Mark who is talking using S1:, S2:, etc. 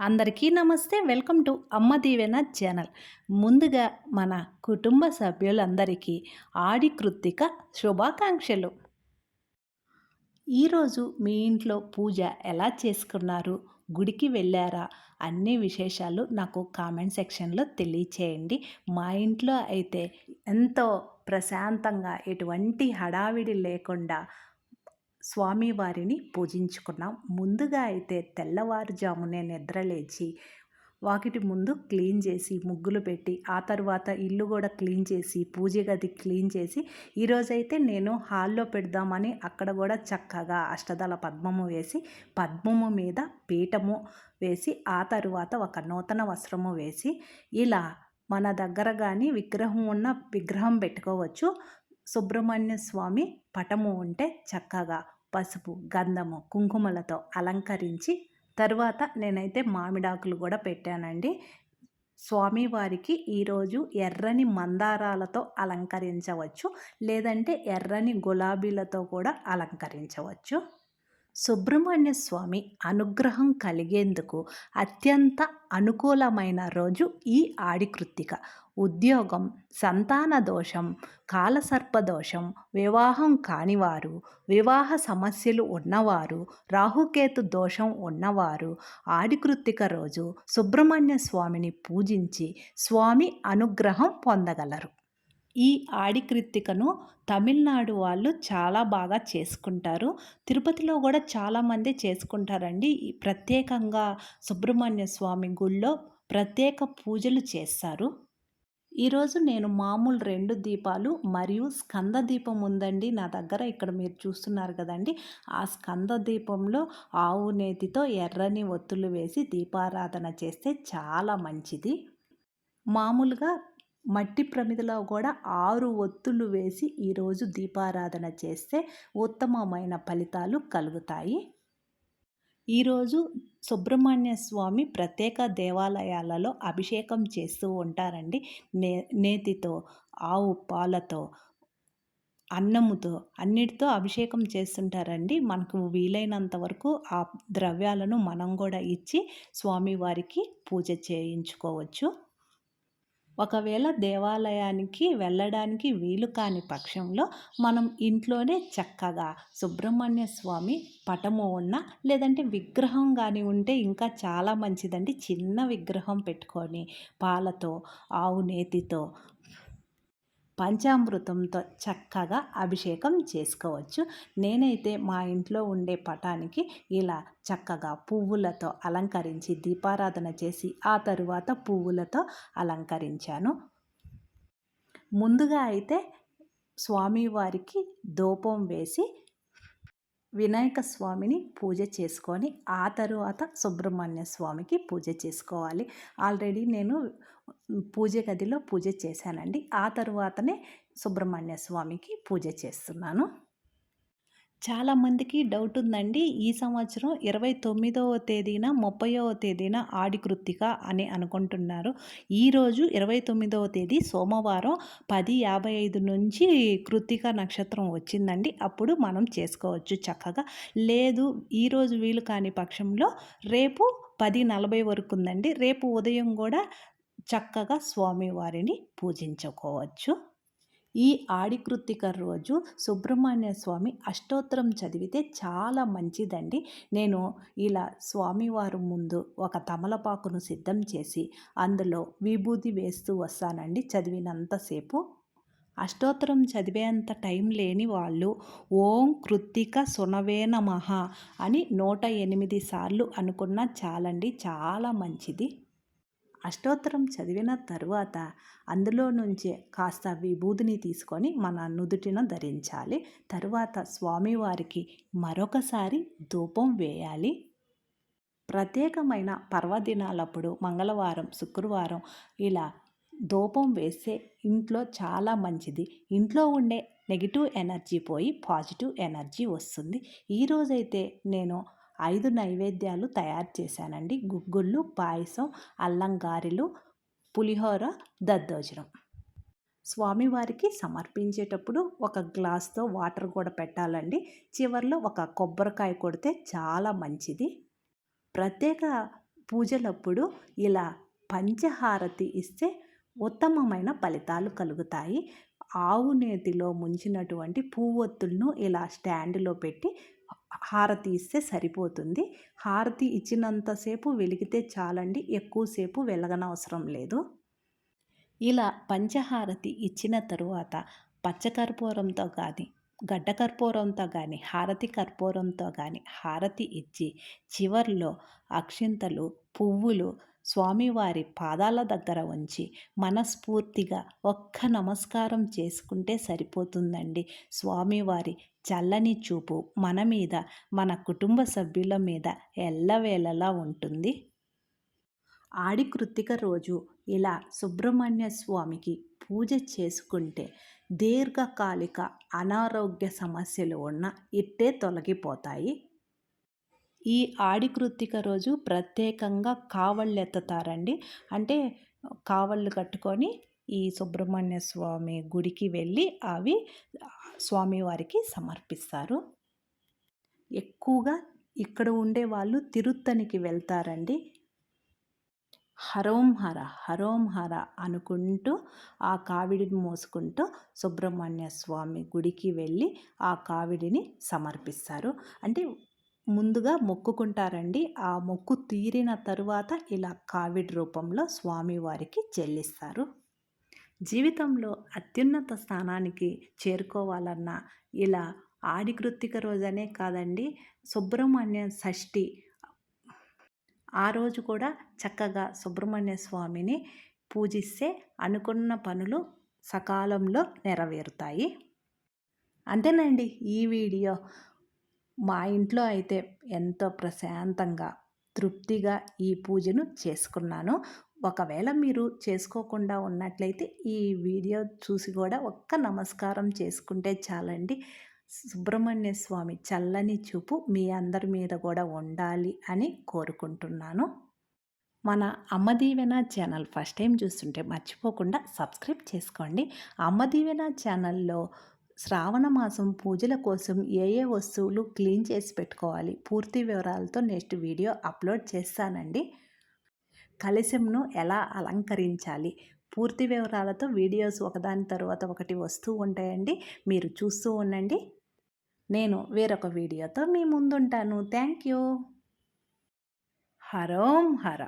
S1: అందరికీ నమస్తే. Welcome to అమ్మ దీవెన ఛానల్. ముందుగా మన కుటుంబ సభ్యులందరికీ ఆడి కృత్తిక శుభాకాంక్షలు. ఈరోజు మీ ఇంట్లో పూజ ఎలా చేసుకున్నారు? గుడికి వెళ్ళారా? అన్ని విశేషాలు నాకు కామెంట్ సెక్షన్లో తెలియచేయండి. మా ఇంట్లో అయితే ఎంతో ప్రశాంతంగా ఎటువంటి హడావిడి లేకుండా స్వామివారిని పూజించుకున్నాం. ముందుగా అయితే తెల్లవారుజామునే నిద్రలేచి వాకిటి ముందు క్లీన్ చేసి ముగ్గులు పెట్టి ఆ తర్వాత ఇల్లు కూడా క్లీన్ చేసి పూజ గది క్లీన్ చేసి ఈరోజైతే నేను హాల్లో పెడదామని అక్కడ కూడా చక్కగా అష్టదళ పద్మము వేసి పద్మము మీద పీఠము వేసి ఆ తరువాత ఒక నూతన వస్త్రము వేసి ఇలా మన దగ్గర కానీ విగ్రహం ఉన్న విగ్రహం పెట్టుకోవచ్చు. సుబ్రహ్మణ్య స్వామి పటము ఉంటే చక్కగా పసుపు గంధము కుంకుమలతో అలంకరించి తరువాత నేనైతే మామిడాకులు కూడా పెట్టానండి. స్వామివారికి ఈరోజు ఎర్రని మందారాలతో అలంకరించవచ్చు లేదంటే ఎర్రని గులాబీలతో కూడా అలంకరించవచ్చు. సుబ్రహ్మణ్య స్వామి అనుగ్రహం కలిగేందుకు అత్యంత అనుకూలమైన రోజు ఈ ఆడికృత్తిక ఉద్యోగం సంతాన దోషం కాలసర్పదోషం వివాహం కానివారు వివాహ సమస్యలు ఉన్నవారు రాహుకేతు దోషం ఉన్నవారు ఆడికృత్తిక రోజు సుబ్రహ్మణ్య స్వామిని పూజించి స్వామి అనుగ్రహం పొందగలరు. ఈ ఆడికృత్తికను తమిళనాడు వాళ్ళు చాలా బాగా చేసుకుంటారు. తిరుపతిలో కూడా చాలామంది చేసుకుంటారండి. ప్రత్యేకంగా సుబ్రహ్మణ్య స్వామి గుళ్ళో ప్రత్యేక పూజలు చేస్తారు. ఈరోజు నేను మామూలు రెండు దీపాలు మరియు స్కంద దీపం ఉందండి. నా దగ్గర ఇక్కడ మీరు చూస్తున్నారు కదండి. ఆ స్కంద దీపంలో ఆవు నేతితో ఎర్రని ఒత్తులు వేసి దీపారాధన చేస్తే చాలా మంచిది. మామూలుగా మట్టి ప్రమిదలో కూడా ఆరు ఒత్తులు వేసి ఈరోజు దీపారాధన చేస్తే ఉత్తమమైన ఫలితాలు కలుగుతాయి. ఈరోజు సుబ్రహ్మణ్య స్వామి ప్రత్యేక దేవాలయాలలో అభిషేకం చేస్తూ ఉంటారండి. నే నేతితో ఆవు పాలతో అన్నముతో అన్నిటితో అభిషేకం చేస్తుంటారండి. మనకు వీలైనంత వరకు ఆ ద్రవ్యాలను మనం కూడా ఇచ్చి స్వామివారికి పూజ చేయించుకోవచ్చు. ఒకవేళ దేవాలయానికి వెళ్ళడానికి వీలు కాని పక్షంలో మనం ఇంట్లోనే చక్కగా సుబ్రహ్మణ్య స్వామి పటము ఉన్న లేదంటే విగ్రహం కానీ ఉంటే ఇంకా చాలా మంచిదండి. చిన్న విగ్రహం పెట్టుకొని పాలతో ఆవు నేతితో పంచామృతంతో చక్కగా అభిషేకం చేసుకోవచ్చు. నేనైతే మా ఇంట్లో ఉండే పటానికి ఇలా చక్కగా పువ్వులతో అలంకరించి దీపారాధన చేసి ఆ తరువాత పువ్వులతో అలంకరించాను. ముందుగా అయితే స్వామివారికి దూపం వేసి వినాయక స్వామిని పూజ చేసుకొని ఆ తరువాత సుబ్రహ్మణ్య స్వామికి పూజ చేసుకోవాలి. ఆల్రెడీ నేను పూజ గదిలో పూజ చేశానండి. ఆ తరువాతనే సుబ్రహ్మణ్య స్వామికి పూజ చేస్తున్నాను. చాలామందికి డౌట్ ఉందండి ఈ సంవత్సరం ఇరవై తొమ్మిదవ తేదీన ముప్పైవ తేదీన ఆడి కృత్తిక అని అనుకుంటున్నారు. ఈరోజు ఇరవై తొమ్మిదవ తేదీ సోమవారం పది యాభై ఐదు నుంచి కృత్తిక నక్షత్రం వచ్చిందండి. అప్పుడు మనం చేసుకోవచ్చు చక్కగా. లేదు ఈరోజు వీలు కాని పక్షంలో రేపు పది నలభై వరకు ఉందండి. రేపు ఉదయం కూడా చక్కగా స్వామివారిని పూజించుకోవచ్చు. ఈ ఆడికృత్తిక రోజు సుబ్రహ్మణ్య స్వామి అష్టోత్తరం చదివితే చాలా మంచిదండి. నేను ఇలా స్వామివారు ముందు ఒక తమలపాకును సిద్ధం చేసి అందులో విభూతి వేస్తూ వస్తానండి చదివినంతసేపు. అష్టోత్తరం చదివేంత టైం లేని వాళ్ళు ఓం కృత్తిక సునవే నమః అని నూట ఎనిమిది సార్లు అనుకున్నా చాలండి చాలా మంచిది. అష్టోత్తరం చదివిన తరువాత అందులో నుంచే కాస్త విభూదిని తీసుకొని మన నుదుటిన ధరించాలి. తరువాత స్వామివారికి మరొకసారి ధూపం వేయాలి. ప్రత్యేకమైన పర్వదినాలప్పుడు మంగళవారం శుక్రవారం ఇలా ధూపం వేస్తే ఇంట్లో చాలా మంచిది. ఇంట్లో ఉండే నెగిటివ్ ఎనర్జీ పోయి పాజిటివ్ ఎనర్జీ వస్తుంది. ఈరోజైతే నేను ఐదు నైవేద్యాలు తయారు చేశానండి. గుగ్గుళ్ళు పాయసం అల్లం గారెలు పులిహోర దద్దోజనం. స్వామివారికి సమర్పించేటప్పుడు ఒక గ్లాస్తో వాటర్ కూడా పెట్టాలండి. చివరిలో ఒక కొబ్బరికాయ కొడితే చాలా మంచిది. ప్రత్యేక పూజలప్పుడు ఇలా పంచహారతి ఇస్తే ఉత్తమమైన ఫలితాలు కలుగుతాయి. ఆవు నేతిలో ముంచినటువంటి పువ్వొత్తులను ఇలా స్టాండ్లో పెట్టి హారతి ఇస్తే సరిపోతుంది. హారతి ఇచ్చినంతసేపు వెలిగితే చాలండి. ఎక్కువసేపు వెలగనవసరం లేదు. ఇలా పంచహారతి ఇచ్చిన తరువాత పచ్చకర్పూరంతో కానీ గడ్డ కర్పూరంతో కానీ హారతి కర్పూరంతో కానీ హారతి ఇచ్చి చివర్లో అక్షింతలు పువ్వులు స్వామివారి పాదాల దగ్గర ఉంచి మనస్ఫూర్తిగా ఒక్క నమస్కారం చేసుకుంటే సరిపోతుందండి. స్వామివారి చల్లని చూపు మన మీద మన కుటుంబ సభ్యుల మీద ఎల్లవేళలా ఉంటుంది. ఆడి కృత్తిక రోజు ఇలా సుబ్రహ్మణ్య స్వామికి పూజ చేసుకుంటే దీర్ఘకాలిక అనారోగ్య సమస్యలు ఉన్న ఇట్టే తొలగిపోతాయి. ఈ ఆడి కృత్తిక రోజు ప్రత్యేకంగా కావళ్ళు ఎత్తుతారండి. అంటే కావళ్ళు కట్టుకొని ఈ సుబ్రహ్మణ్య స్వామి గుడికి వెళ్ళి అవి స్వామివారికి సమర్పిస్తారు. ఎక్కువగా ఇక్కడ ఉండే వాళ్ళు తిరుత్తనికి వెళ్తారండి. హరోం హర హరోం హర అనుకుంటూ ఆ కావిడిని మోసుకుంటూ సుబ్రహ్మణ్య స్వామి గుడికి వెళ్ళి ఆ కావిడిని సమర్పిస్తారు. అంటే ముందుగా మొక్కుకుంటారండి. ఆ మొక్కు తీరిన తరువాత ఇలా కావిడి రూపంలో స్వామివారికి చెల్లిస్తారు. జీవితంలో అత్యున్నత స్థానానికి చేరుకోవాలన్నా ఇలా ఆడి కృత్తిక రోజనే కాదండి సుబ్రహ్మణ్య షష్ఠి ఆ రోజు కూడా చక్కగా సుబ్రహ్మణ్య స్వామిని పూజిస్తే అనుకున్న పనులు సకాలంలో నెరవేరుతాయి. అంతేనండి ఈ వీడియో. మా ఇంట్లో అయితే ఎంతో ప్రశాంతంగా తృప్తిగా ఈ పూజను చేసుకున్నాను. ఒకవేళ మీరు చేసుకోకుండా ఉన్నట్లయితే ఈ వీడియో చూసి కూడా ఒక్క నమస్కారం చేసుకుంటే చాలండి. సుబ్రహ్మణ్య స్వామి చల్లని చూపు మీ అందరి మీద కూడా ఉండాలి అని కోరుకుంటున్నాను. మన అమ్మ దీవెన ఛానల్ ఫస్ట్ టైం చూస్తుంటే మర్చిపోకుండా సబ్స్క్రైబ్ చేసుకోండి. అమ్మ దీవెన ఛానల్లో శ్రావణ మాసం పూజల కోసం ఏ ఏ వస్తువులు క్లీన్ చేసి పెట్టుకోవాలి? పూర్తి వివరాలతో నెక్స్ట్ వీడియో అప్లోడ్ చేస్తానండి. కలశంను ఎలా అలంకరించాలి? పూర్తి వివరాలతో వీడియోస్ ఒకదాని తర్వాత ఒకటి వస్తూ ఉంటాయండి. మీరు చూస్తూ ఉండండి. నేను వేరొక వీడియోతో మీ ముందుంటాను. Thank you. హరోం హర.